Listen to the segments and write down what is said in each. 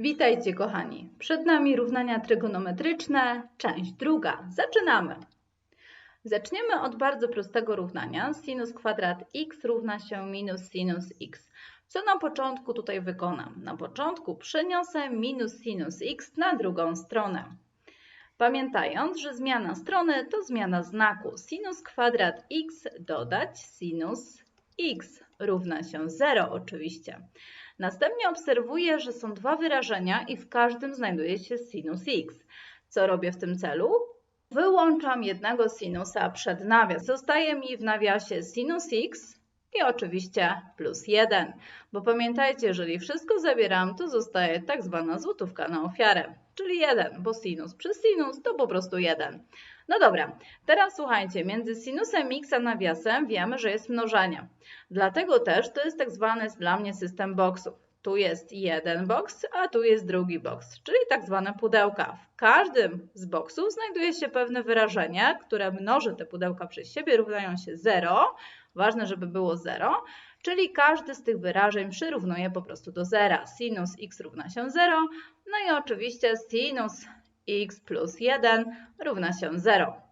Witajcie kochani. Przed nami równania trygonometryczne, część druga. Zaczynamy. Zaczniemy od bardzo prostego równania. Sinus kwadrat x równa się minus sinus x. Co na początku tutaj wykonam? Na początku przeniosę minus sinus x na drugą stronę. Pamiętając, że zmiana strony to zmiana znaku. Sinus kwadrat x dodać sinus x równa się 0 oczywiście. Następnie obserwuję, że są dwa wyrażenia i w każdym znajduje się sinus x. Co robię w tym celu? Wyłączam jednego sinusa przed nawias. Zostaje mi w nawiasie sinus x i oczywiście plus 1. Bo pamiętajcie, jeżeli wszystko zabieram, to zostaje tak zwana złotówka na ofiarę, czyli 1, bo sinus przez sinus to po prostu 1. No dobra, teraz słuchajcie, między sinusem x a nawiasem wiemy, że jest mnożenie. Dlatego też to jest tak zwany dla mnie system boksów. Tu jest jeden boks, a tu jest drugi boks, czyli tak zwane pudełka. W każdym z boksów znajduje się pewne wyrażenie, które mnoży te pudełka przez siebie, równają się 0. Ważne, żeby było 0, czyli każdy z tych wyrażeń przyrównuje po prostu do zera. Sinus x równa się 0, no i oczywiście sinus x plus 1 równa się 0.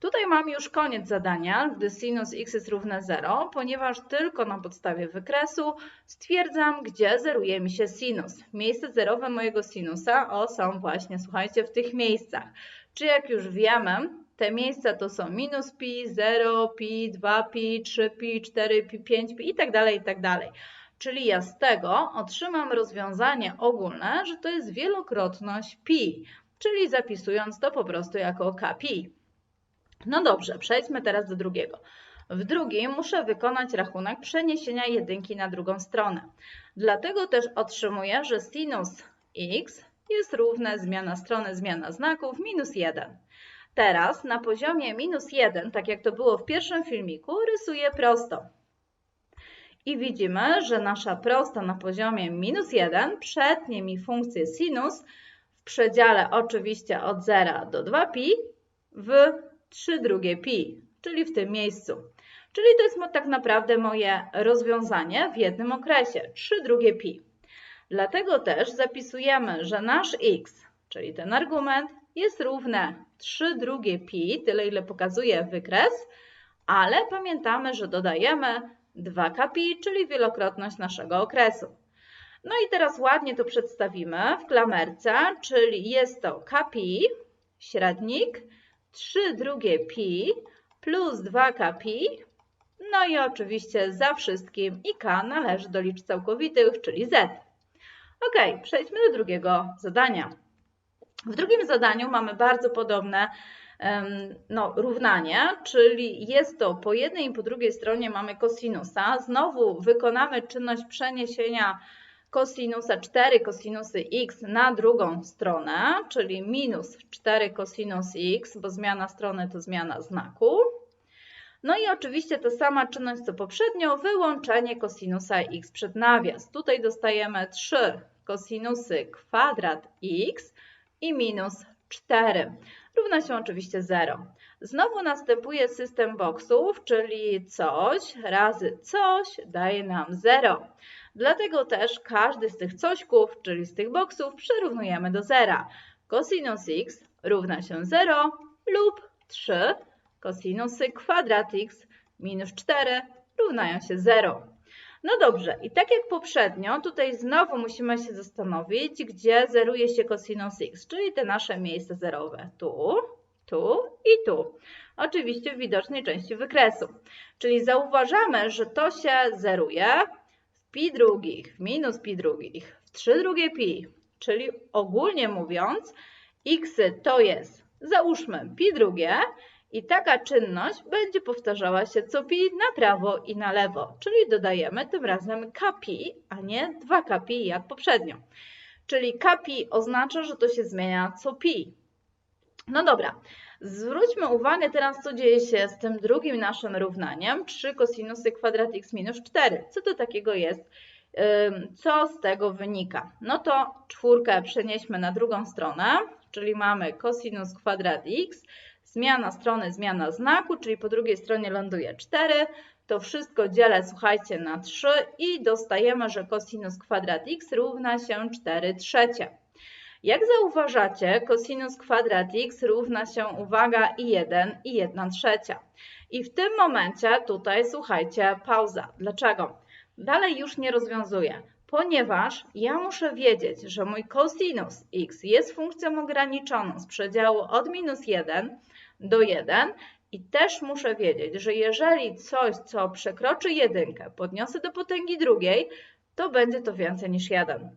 Tutaj mam już koniec zadania, gdy sinus x jest równe 0, ponieważ tylko na podstawie wykresu stwierdzam, gdzie zeruje mi się sinus. Miejsce zerowe mojego sinusa o, są właśnie, słuchajcie, w tych miejscach. Czy jak już wiemy, te miejsca to są minus pi, 0, pi, 2 pi, 3 pi, 4 pi, 5 pi i tak dalej, i tak dalej. Czyli ja z tego otrzymam rozwiązanie ogólne, że to jest wielokrotność pi, czyli zapisując to po prostu jako kpi. No dobrze, przejdźmy teraz do drugiego. W drugim muszę wykonać rachunek przeniesienia jedynki na drugą stronę. Dlatego też otrzymuję, że sinus x jest równe zmiana strony, zmiana znaków minus 1. Teraz na poziomie minus 1, tak jak to było w pierwszym filmiku, rysuję prosto. I widzimy, że nasza prosta na poziomie minus 1 przetnie mi funkcję sinus przedziale oczywiście od 0 do 2pi w 3 drugie pi, czyli w tym miejscu. Czyli to jest tak naprawdę moje rozwiązanie w jednym okresie, 3 drugie pi. Dlatego też zapisujemy, że nasz x, czyli ten argument, jest równe 3 drugie pi, tyle ile pokazuje wykres, ale pamiętamy, że dodajemy 2 pi, czyli wielokrotność naszego okresu. No i teraz ładnie to przedstawimy w klamerce, czyli jest to kpi, średnik, 3 drugie pi plus 2k pi. No i oczywiście za wszystkim i k należy do liczb całkowitych, czyli z. Ok, przejdźmy do drugiego zadania. W drugim zadaniu mamy bardzo podobne no, równanie, czyli jest to po jednej i po drugiej stronie mamy kosinusa. Znowu wykonamy czynność przeniesienia kosinusa 4 kosinusy x na drugą stronę, czyli minus 4 kosinus x, bo zmiana strony to zmiana znaku. No i oczywiście ta sama czynność co poprzednio, wyłączenie kosinusa x przed nawias. Tutaj dostajemy 3 kosinusy kwadrat x i minus 4. Równa się oczywiście 0. Znowu następuje system boksów, czyli coś razy coś daje nam 0. Dlatego też każdy z tych cośków, czyli z tych boksów, przyrównujemy do zera. Cosinus x równa się 0 lub 3 cosinusy kwadrat x minus 4 równają się 0. No dobrze, i tak jak poprzednio, tutaj znowu musimy się zastanowić, gdzie zeruje się cosinus x, czyli te nasze miejsca zerowe. Tu, tu i tu. Oczywiście w widocznej części wykresu. Czyli zauważamy, że to się zeruje pi drugich minus pi drugich w 3 drugie pi, czyli ogólnie mówiąc, x to jest, załóżmy, pi drugie i taka czynność będzie powtarzała się co pi na prawo i na lewo, czyli dodajemy tym razem kpi, a nie 2 kpi jak poprzednio. Czyli kpi oznacza, że to się zmienia co pi. No dobra, Zwróćmy uwagę teraz, co dzieje się z tym drugim naszym równaniem. 3 kosinusy kwadrat x minus 4. Co to takiego jest? Co z tego wynika? No to czwórkę przenieśmy na drugą stronę, czyli mamy kosinus kwadrat x. zmiana strony, zmiana znaku, czyli po drugiej stronie ląduje 4. To wszystko dzielę, słuchajcie, na 3 i dostajemy, że cosinus kwadrat x równa się 4 trzecie. Jak zauważacie, cosinus kwadrat x równa się, uwaga, i 1 i 1 trzecia. I w tym momencie tutaj, słuchajcie, pauza. Dlaczego? Dalej już nie rozwiązuję, ponieważ ja muszę wiedzieć, że mój cosinus x jest funkcją ograniczoną z przedziału od minus 1 do 1 i też muszę wiedzieć, że jeżeli coś, co przekroczy jedynkę, podniosę do potęgi drugiej, to będzie to więcej niż 1.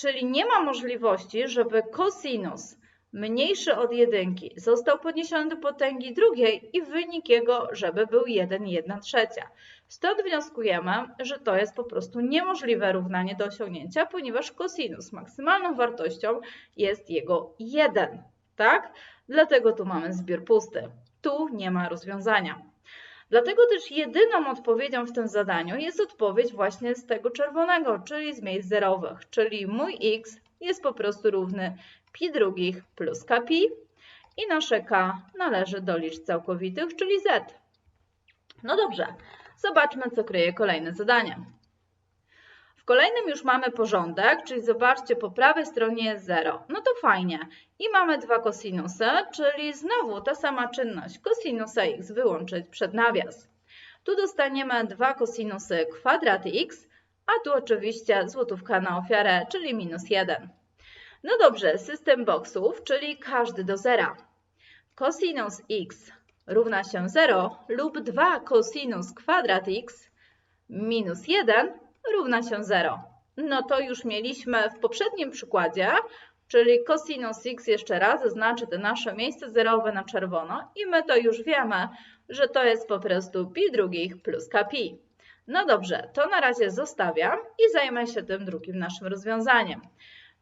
Czyli nie ma możliwości, żeby cosinus mniejszy od jedynki został podniesiony do potęgi drugiej i wynik jego, żeby był 1, 1 trzecia. Stąd wnioskujemy, że to jest po prostu niemożliwe równanie do osiągnięcia, ponieważ cosinus maksymalną wartością jest jego 1, tak? Dlatego tu mamy zbiór pusty. Tu nie ma rozwiązania. Dlatego też jedyną odpowiedzią w tym zadaniu jest odpowiedź właśnie z tego czerwonego, czyli z miejsc zerowych, czyli mój x jest po prostu równy pi drugich plus kpi i nasze k należy do liczb całkowitych, czyli z. No dobrze, zobaczmy co kryje kolejne zadanie. Kolejnym już mamy porządek, czyli zobaczcie, po prawej stronie jest 0. No to fajnie. I mamy dwa kosinusy, czyli znowu ta sama czynność. Kosinusa x wyłączyć przed nawias. Tu dostaniemy dwa kosinusy kwadraty x, a tu oczywiście złotówka na ofiarę, czyli minus 1. No dobrze, system boksów, czyli każdy do zera. Cosinus x równa się 0 lub 2 cosinus kwadrat x minus 1 równa się 0. No to już mieliśmy w poprzednim przykładzie, czyli cosinus x jeszcze raz zaznaczy te nasze miejsce zerowe na czerwono i my to już wiemy, że to jest po prostu pi drugich plus kpi. No dobrze, to na razie zostawiam i zajmę się tym drugim naszym rozwiązaniem.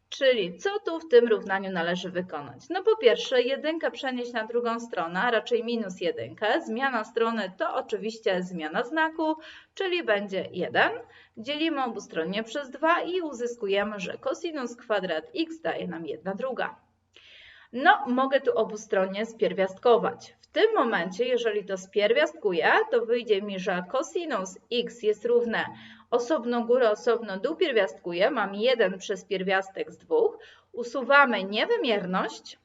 Czyli co tu w tym równaniu należy wykonać? No po pierwsze jedynkę przenieść na drugą stronę, a raczej minus jedynkę. Zmiana strony to oczywiście zmiana znaku, czyli będzie 1. Dzielimy obustronnie przez 2 i uzyskujemy, że cosinus kwadrat x daje nam 1 druga. No, mogę tu obustronnie spierwiastkować. W tym momencie, jeżeli to spierwiastkuję, to wyjdzie mi, że cosinus x jest równe osobno górę, osobno dół pierwiastkuję. Mam 1 przez pierwiastek z 2. Usuwamy niewymierność,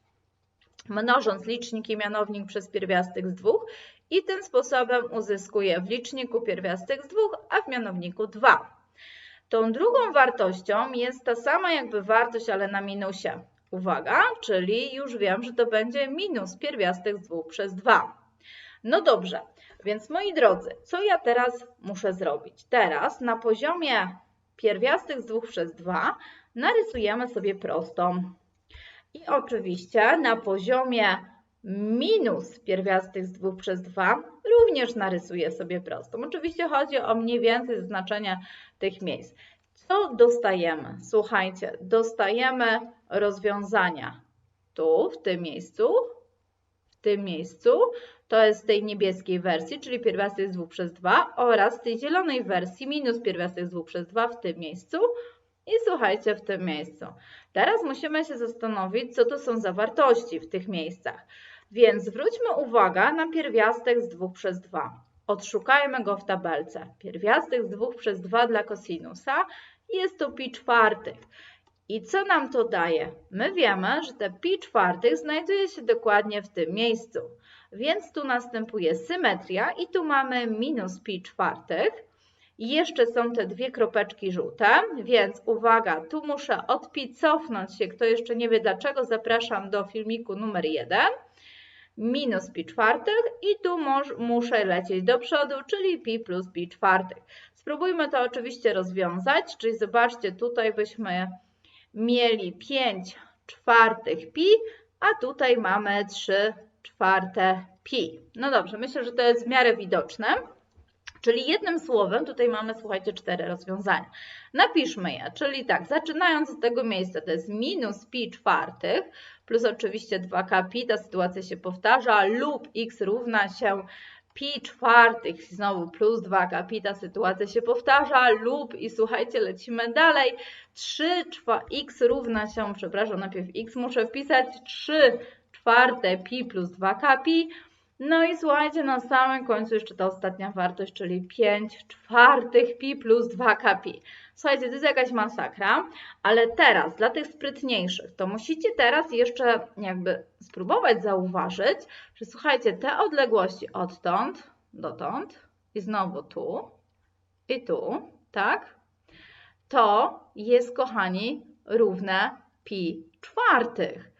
mnożąc licznik i mianownik przez pierwiastek z 2 i tym sposobem uzyskuję w liczniku pierwiastek z 2, a w mianowniku 2. Tą drugą wartością jest ta sama jakby wartość, ale na minusie. Uwaga, czyli już wiem, że to będzie minus pierwiastek z 2 przez 2. No dobrze, więc moi drodzy, co ja teraz muszę zrobić? Teraz na poziomie pierwiastek z 2 przez 2 narysujemy sobie prostą. I oczywiście na poziomie minus pierwiastek z 2 przez 2 również narysuję sobie prostą. Oczywiście chodzi o mniej więcej zaznaczenie tych miejsc. Co dostajemy? Słuchajcie, dostajemy rozwiązania tu, w tym miejscu, tym miejscu, to jest z tej niebieskiej wersji, czyli pierwiastek z 2 przez 2 oraz tej zielonej wersji minus pierwiastek z 2 przez 2 w tym miejscu i słuchajcie w tym miejscu. Teraz musimy się zastanowić, co to są za wartości w tych miejscach. Więc zwróćmy uwagę na pierwiastek z 2 przez 2. Odszukajmy go w tabelce. Pierwiastek z 2 przez 2 dla kosinusa jest to pi czwartych. I co nam to daje? My wiemy, że te pi czwartych znajduje się dokładnie w tym miejscu. Więc tu następuje symetria i tu mamy minus pi czwartych. I jeszcze są te dwie kropeczki żółte, więc uwaga, tu muszę od pi cofnąć się. Kto jeszcze nie wie dlaczego, zapraszam do filmiku numer 1. Minus pi czwartych i tu muszę lecieć do przodu, czyli pi plus pi czwartych. Spróbujmy to oczywiście rozwiązać, czyli zobaczcie, tutaj byśmy mieli 5 czwartych pi, a tutaj mamy 3 czwarte pi. No dobrze, myślę, że to jest w miarę widoczne. Czyli jednym słowem, tutaj mamy, słuchajcie, cztery rozwiązania. Napiszmy je, czyli tak, zaczynając od tego miejsca, to jest minus pi czwartych, plus oczywiście 2k pi, ta sytuacja się powtarza, lub x równa się pi czwartych, znowu plus 2k pi, ta sytuacja się powtarza, lub i słuchajcie, lecimy dalej, 3 x równa się, przepraszam, najpierw x muszę wpisać, 3 czwarte pi plus 2k pi. No i słuchajcie, na samym końcu jeszcze ta ostatnia wartość, czyli 5 czwartych pi plus 2k pi. Słuchajcie, to jest jakaś masakra, ale teraz dla tych sprytniejszych, to musicie teraz jeszcze jakby spróbować zauważyć, że słuchajcie, te odległości odtąd dotąd i znowu tu i tu, tak? To jest, kochani, równe pi czwartych.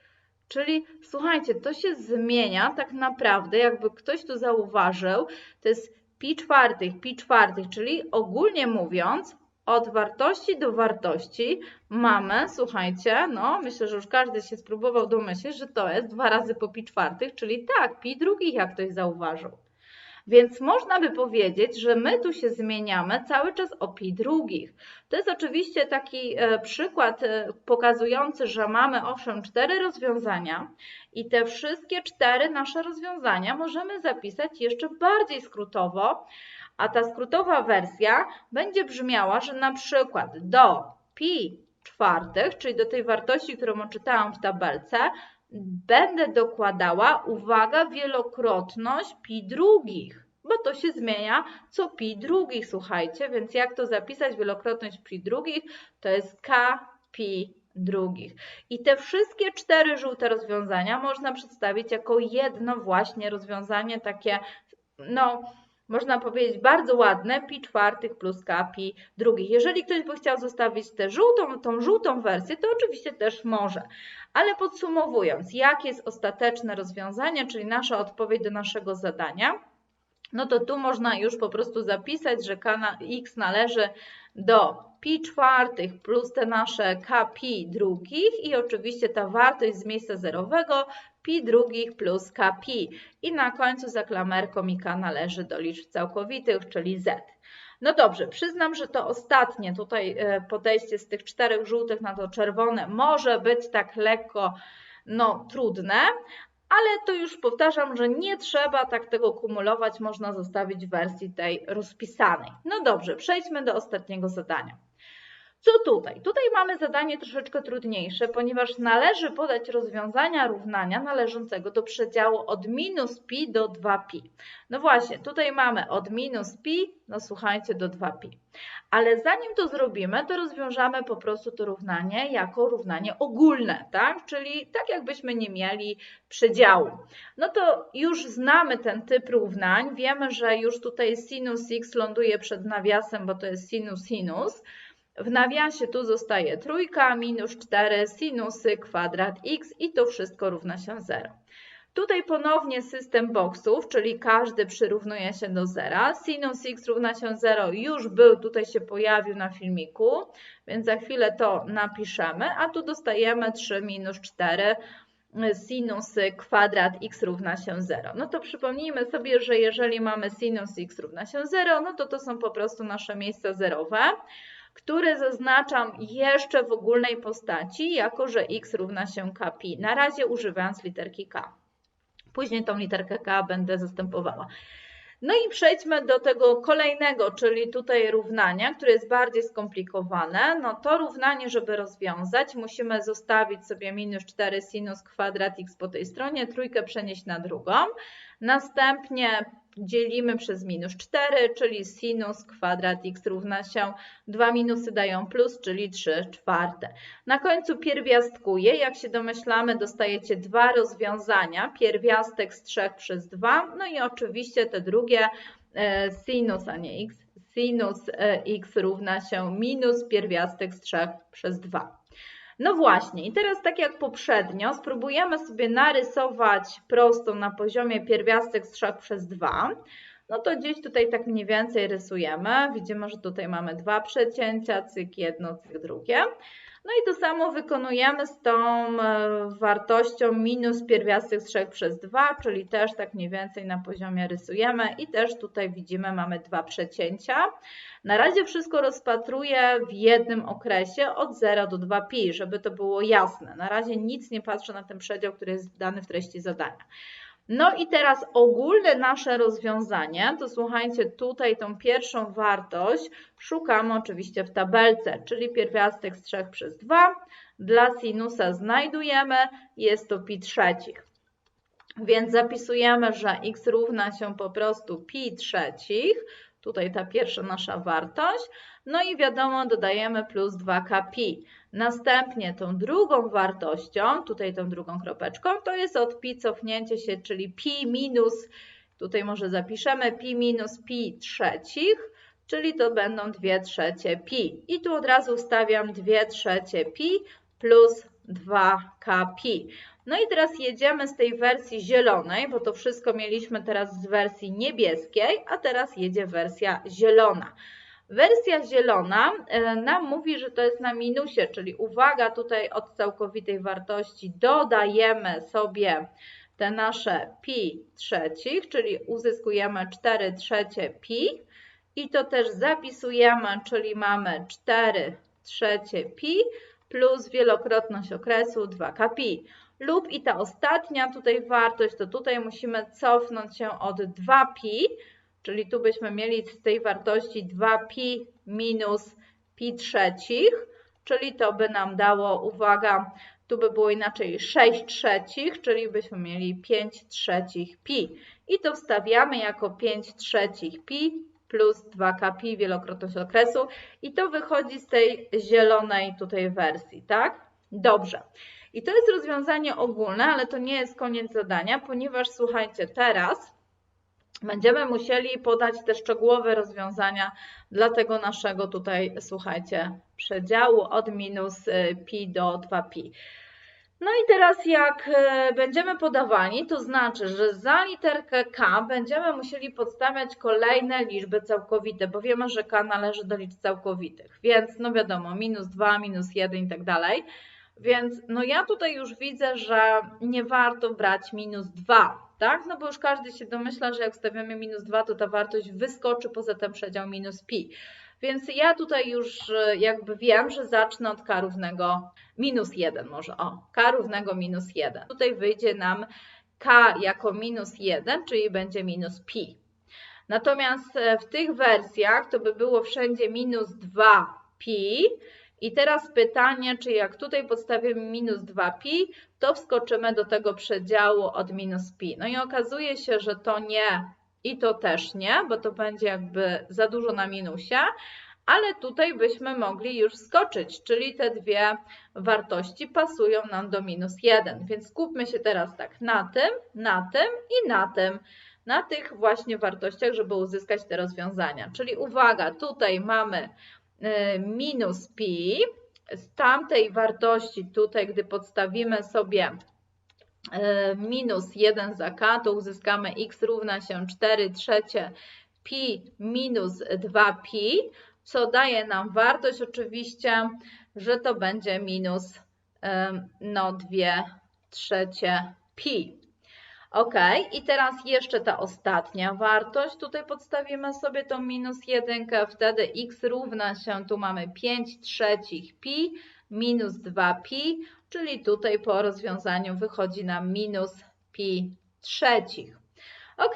Czyli słuchajcie, to się zmienia tak naprawdę, jakby ktoś tu zauważył, to jest pi czwartych, pi czwartych, czyli ogólnie mówiąc, od wartości do wartości mamy, słuchajcie, no myślę, że już każdy się spróbował domyślić, że to jest dwa razy po pi czwartych, czyli tak, pi drugich, jak ktoś zauważył. Więc można by powiedzieć, że my tu się zmieniamy cały czas o pi drugich. To jest oczywiście taki e, przykład e, pokazujący, że mamy owszem cztery rozwiązania i te wszystkie cztery nasze rozwiązania możemy zapisać jeszcze bardziej skrótowo, a ta skrótowa wersja będzie brzmiała, że na przykład do pi czwartych, czyli do tej wartości, którą odczytałam w tabelce, będę dokładała, uwaga, wielokrotność pi drugich, bo to się zmienia co pi drugich, słuchajcie, więc jak to zapisać wielokrotność pi drugich, to jest k pi drugich. I te wszystkie cztery żółte rozwiązania można przedstawić jako jedno właśnie rozwiązanie takie, no, można powiedzieć, bardzo ładne, pi czwartych plus k pi drugich. Jeżeli ktoś by chciał zostawić tę żółtą, tą żółtą wersję, to oczywiście też może. Ale podsumowując, jakie jest ostateczne rozwiązanie, czyli nasza odpowiedź do naszego zadania, no to tu można już po prostu zapisać, że x należy do pi czwartych plus te nasze k pi drugich i oczywiście ta wartość z miejsca zerowego pi drugich plus k pi. I na końcu za klamerką i k należy do liczb całkowitych, czyli z. No dobrze, przyznam, że to ostatnie tutaj e, podejście z tych czterech żółtych na to czerwone może być tak lekko no, trudne, ale to już powtarzam, że nie trzeba tak tego kumulować, można zostawić w wersji tej rozpisanej. No dobrze, przejdźmy do ostatniego zadania. Co tutaj? Tutaj mamy zadanie troszeczkę trudniejsze, ponieważ należy podać rozwiązania równania należącego do przedziału od minus pi do 2pi. No właśnie, tutaj mamy od minus pi, no słuchajcie, do 2pi. Ale zanim to zrobimy, to rozwiążemy po prostu to równanie jako równanie ogólne, tak? Czyli tak jakbyśmy nie mieli przedziału. No to już znamy ten typ równań, wiemy, że już tutaj sinus x ląduje przed nawiasem, bo to jest sinus sinus. W nawiasie tu zostaje trójka minus 4 sinusy kwadrat x i to wszystko równa się 0. Tutaj ponownie system boksów, czyli każdy przyrównuje się do zera. Sinus x równa się 0 już był, tutaj się pojawił na filmiku, więc za chwilę to napiszemy, a tu dostajemy 3 minus 4 sinusy kwadrat x równa się 0. No to przypomnijmy sobie, że jeżeli mamy sinus x równa się 0, no to to są po prostu nasze miejsca zerowe które zaznaczam jeszcze w ogólnej postaci, jako że x równa się kpi. Na razie używając literki k. Później tą literkę k będę zastępowała. No i przejdźmy do tego kolejnego, czyli tutaj równania, które jest bardziej skomplikowane. No to równanie, żeby rozwiązać, musimy zostawić sobie minus 4 sinus kwadrat x po tej stronie, trójkę przenieść na drugą. Następnie dzielimy przez minus 4, czyli sinus kwadrat x równa się 2 minusy dają plus, czyli 3 czwarte. Na końcu pierwiastkuję, jak się domyślamy dostajecie dwa rozwiązania, pierwiastek z 3 przez 2, no i oczywiście te drugie e, sinus, a nie x, sinus e, x równa się minus pierwiastek z 3 przez 2. No właśnie, i teraz tak jak poprzednio, spróbujemy sobie narysować prostą na poziomie pierwiastek z 3 przez 2. No to gdzieś tutaj tak mniej więcej rysujemy. Widzimy, że tutaj mamy dwa przecięcia, cyk jedno, cyk drugie. No i to samo wykonujemy z tą e, wartością minus pierwiastek z 3 przez 2, czyli też tak mniej więcej na poziomie rysujemy i też tutaj widzimy mamy dwa przecięcia. Na razie wszystko rozpatruję w jednym okresie od 0 do 2pi, żeby to było jasne. Na razie nic nie patrzę na ten przedział, który jest dany w treści zadania. No i teraz ogólne nasze rozwiązanie, to słuchajcie, tutaj tą pierwszą wartość szukamy oczywiście w tabelce, czyli pierwiastek z 3 przez 2. Dla sinusa znajdujemy, jest to pi trzecich. Więc zapisujemy, że x równa się po prostu pi trzecich. Tutaj ta pierwsza nasza wartość. No i wiadomo, dodajemy plus 2k pi. Następnie tą drugą wartością, tutaj tą drugą kropeczką, to jest od pi cofnięcie się, czyli pi minus, tutaj może zapiszemy pi minus pi trzecich, czyli to będą 2 trzecie pi. I tu od razu stawiam 2 trzecie pi plus 2k pi. No i teraz jedziemy z tej wersji zielonej, bo to wszystko mieliśmy teraz z wersji niebieskiej, a teraz jedzie wersja zielona. Wersja zielona e, nam mówi, że to jest na minusie, czyli uwaga, tutaj od całkowitej wartości dodajemy sobie te nasze pi trzecich, czyli uzyskujemy 4 trzecie pi i to też zapisujemy, czyli mamy 4 trzecie pi plus wielokrotność okresu 2k pi lub i ta ostatnia tutaj wartość, to tutaj musimy cofnąć się od 2pi, czyli tu byśmy mieli z tej wartości 2pi minus pi trzecich, czyli to by nam dało, uwaga, tu by było inaczej 6 trzecich, czyli byśmy mieli 5 trzecich pi. I to wstawiamy jako 5 trzecich pi plus 2k pi wielokrotność okresu i to wychodzi z tej zielonej tutaj wersji, tak? Dobrze. I to jest rozwiązanie ogólne, ale to nie jest koniec zadania, ponieważ słuchajcie, teraz będziemy musieli podać te szczegółowe rozwiązania dla tego naszego tutaj, słuchajcie, przedziału od minus y, pi do 2pi. No i teraz jak y, będziemy podawani, to znaczy, że za literkę k będziemy musieli podstawiać kolejne liczby całkowite, bo wiemy, że k należy do liczb całkowitych, więc no wiadomo, minus 2, minus 1 i tak dalej. Więc no ja tutaj już widzę, że nie warto brać minus 2, tak? No bo już każdy się domyśla, że jak wstawiamy minus 2, to ta wartość wyskoczy poza ten przedział minus pi. Więc ja tutaj już e, jakby wiem, że zacznę od k równego minus 1 może, o, k równego minus 1. Tutaj wyjdzie nam k jako minus 1, czyli będzie minus pi. Natomiast e, w tych wersjach to by było wszędzie minus 2 pi, i teraz pytanie, czy jak tutaj podstawimy minus 2pi, to wskoczymy do tego przedziału od minus pi. No i okazuje się, że to nie i to też nie, bo to będzie jakby za dużo na minusie, ale tutaj byśmy mogli już skoczyć, czyli te dwie wartości pasują nam do minus 1. Więc skupmy się teraz tak na tym, na tym i na tym. Na tych właśnie wartościach, żeby uzyskać te rozwiązania. Czyli uwaga, tutaj mamy Y, minus pi. Z tamtej wartości tutaj, gdy podstawimy sobie minus 1 za k, to uzyskamy x równa się 4 trzecie pi minus 2pi, co daje nam wartość oczywiście, że to będzie minus no 2 trzecie pi. Ok, i teraz jeszcze ta ostatnia wartość. Tutaj podstawimy sobie tą minus 1, wtedy x równa się, tu mamy 5 trzecich pi minus 2 pi, czyli tutaj po rozwiązaniu wychodzi nam minus pi trzecich. Ok,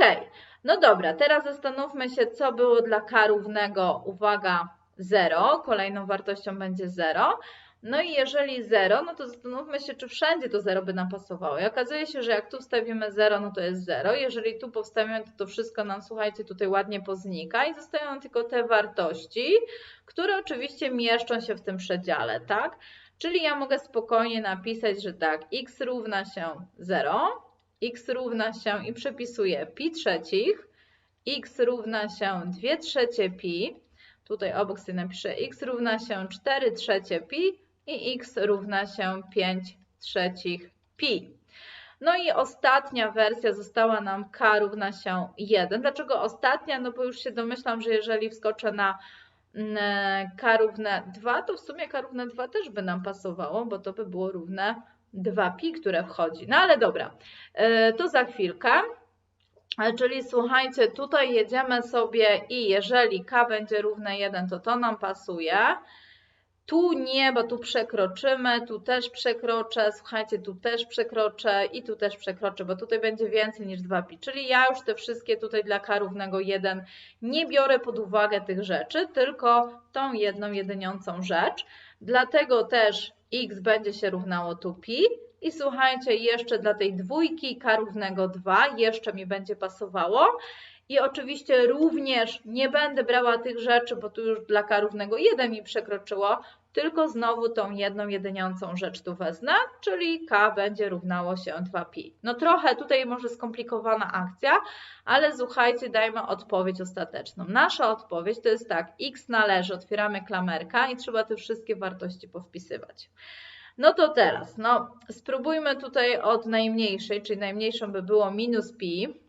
no dobra, teraz zastanówmy się, co było dla k równego, uwaga, 0. Kolejną wartością będzie 0. No i jeżeli 0, no to zastanówmy się, czy wszędzie to 0 by nam pasowało. I okazuje się, że jak tu wstawimy 0, no to jest 0. Jeżeli tu powstawimy, to to wszystko nam, słuchajcie, tutaj ładnie poznika i zostają tylko te wartości, które oczywiście mieszczą się w tym przedziale, tak? Czyli ja mogę spokojnie napisać, że tak, x równa się 0, x równa się i przepisuję pi trzecich, x równa się 2 trzecie pi, tutaj obok sobie napiszę x równa się 4 trzecie pi, i x równa się 5 trzecich pi. No i ostatnia wersja została nam k równa się 1. Dlaczego ostatnia? No bo już się domyślam, że jeżeli wskoczę na k równe 2, to w sumie k równe 2 też by nam pasowało, bo to by było równe 2pi, które wchodzi. No ale dobra, e, to za chwilkę. E, czyli słuchajcie, tutaj jedziemy sobie i jeżeli k będzie równe 1, to to nam pasuje. Tu nie, bo tu przekroczymy, tu też przekroczę, słuchajcie, tu też przekroczę i tu też przekroczę, bo tutaj będzie więcej niż 2pi. Czyli ja już te wszystkie tutaj dla k równego 1 nie biorę pod uwagę tych rzeczy, tylko tą jedną jedyniącą rzecz. Dlatego też x będzie się równało tu pi. I słuchajcie, jeszcze dla tej dwójki k równego 2 jeszcze mi będzie pasowało. I oczywiście również nie będę brała tych rzeczy, bo tu już dla k równego 1 mi przekroczyło, tylko znowu tą jedną jedyniącą rzecz tu wezmę, czyli k będzie równało się 2pi. No trochę tutaj może skomplikowana akcja, ale słuchajcie, dajmy odpowiedź ostateczną. Nasza odpowiedź to jest tak, x należy, otwieramy klamerka i trzeba te wszystkie wartości powpisywać. No to teraz, no spróbujmy tutaj od najmniejszej, czyli najmniejszą by było minus pi,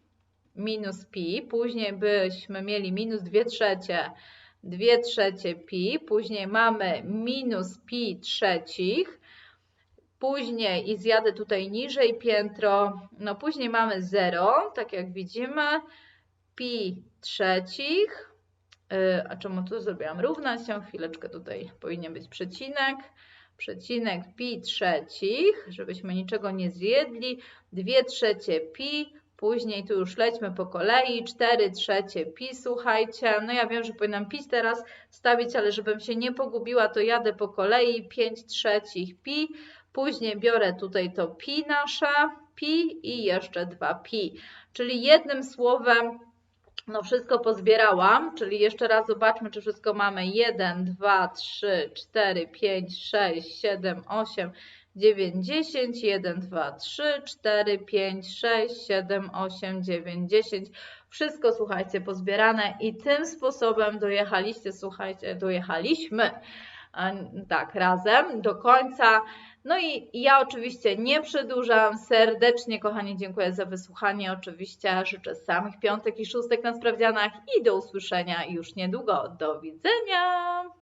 minus pi, później byśmy mieli minus 2 trzecie, 2 trzecie pi, później mamy minus pi trzecich, później i zjadę tutaj niżej piętro, no później mamy 0, tak jak widzimy, pi trzecich, yy, a czemu tu zrobiłam równa się, chwileczkę tutaj powinien być przecinek, przecinek pi trzecich, żebyśmy niczego nie zjedli, 2 trzecie pi, Później tu już lećmy po kolei, 4 trzecie pi, słuchajcie. No ja wiem, że powinnam pi teraz stawić, ale żebym się nie pogubiła, to jadę po kolei, 5 trzecich pi. Później biorę tutaj to pi nasze, pi i jeszcze 2 pi. Czyli jednym słowem, no wszystko pozbierałam, czyli jeszcze raz zobaczmy, czy wszystko mamy 1, 2, 3, 4, 5, 6, 7, 8, 9, 10, 1, 2, 3, 4, 5, 6, 7, 8, 9, 10. Wszystko, słuchajcie, pozbierane i tym sposobem dojechaliście, słuchajcie, dojechaliśmy tak, razem do końca. No i ja oczywiście nie przedłużam. Serdecznie, kochani, dziękuję za wysłuchanie. Oczywiście życzę samych piątek i szóstek na sprawdzianach i do usłyszenia już niedługo. Do widzenia!